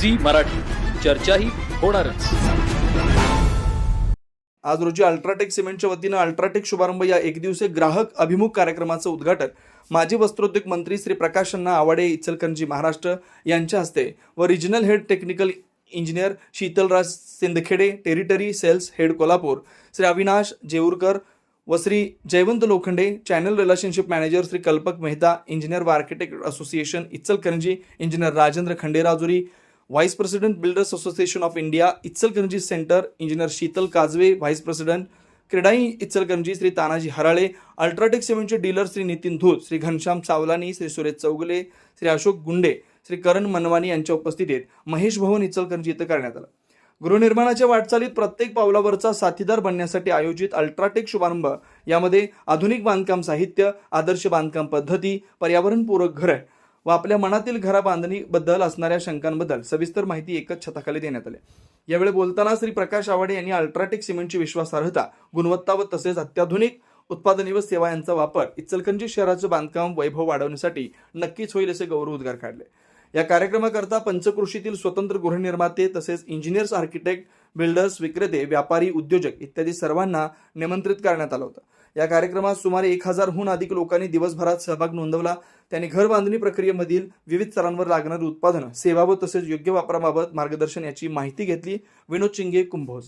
Zee Marathi. चर्चाही होणारच. आज रोजी अल्ट्राटेक सिमेंटच्या वतीनं अल्ट्राटेक शुभारंभ या एकदिवसीय ग्राहक अभिमुख कार्यक्रमाचं उद्घाटन माजी वस्त्रोद्योग मंत्री श्री प्रकाश अण्णा आवाडे इचलकरंजी महाराष्ट्र यांच्या हस्ते व regional head technical engineer Sheetalraj Sindkhede territory sales head Kolhapur Shri Avinash Jeurkar व Shri Jaywant Lokhande channel relationship manager Shri Kalpak Mehta engineer व architect association Ichalkaranji engineer Rajendra Khanderajuri vice president builders association of India Ichalkaranji centre engineer Shital Kajwe vice president CREDAI Ichalkaranji Shri Tanaji Harale UltraTech सेवनचे dealer Shri Nitin Dhoot Shri Ghanshyam Chawlani Shri Suresh Chougule Shri Ashok Gunde Shri करण मनवानी यांच्या उपस्थितीत महेश भवन इचलकरंजी इथं करण्यात आलं. गृहनिर्माणाच्या वाटचालीत प्रत्येक पावलावरचा साथीदार बनण्यासाठी आयोजित अल्ट्राटेक शुभारंभ यामध्ये आधुनिक बांधकाम साहित्य आदर्श बांधकाम पद्धती पर्यावरणपूरक घरं व आपल्या मनातील घरा बांधणीबद्दल असणाऱ्या शंकांबद्दल सविस्तर माहिती एकच छताखाली देण्यात आली. यावेळी बोलताना श्री प्रकाश आवाडे यांनी अल्ट्राटेक सिमेंटची विश्वासार्हता गुणवत्ता व तसेच अत्याधुनिक उत्पादने व सेवा यांचा वापर इचलकंजी शहराचं बांधकाम वैभव वाढवण्यासाठी नक्कीच होईल असे गौरव उद्गार काढले. या कार्यक्रमाकरता पंचकृषीतील स्वतंत्र गृहनिर्माते तसेच इंजिनियर्स आर्किटेक्ट बिल्डर्स विक्रेते व्यापारी उद्योजक इत्यादी सर्वांना निमंत्रित करण्यात आलं होतं. या कार्यक्रमात सुमारे एक हजारहून अधिक लोकांनी दिवसभरात सहभाग नोंदवला. त्यांनी घर बांधणी प्रक्रियेमधील विविध स्तरांवर लागणारी उत्पादनं सेवा व तसेच योग्य वापराबाबत मार्गदर्शन याची माहिती घेतली. विनोद चिंगे कुंभोज.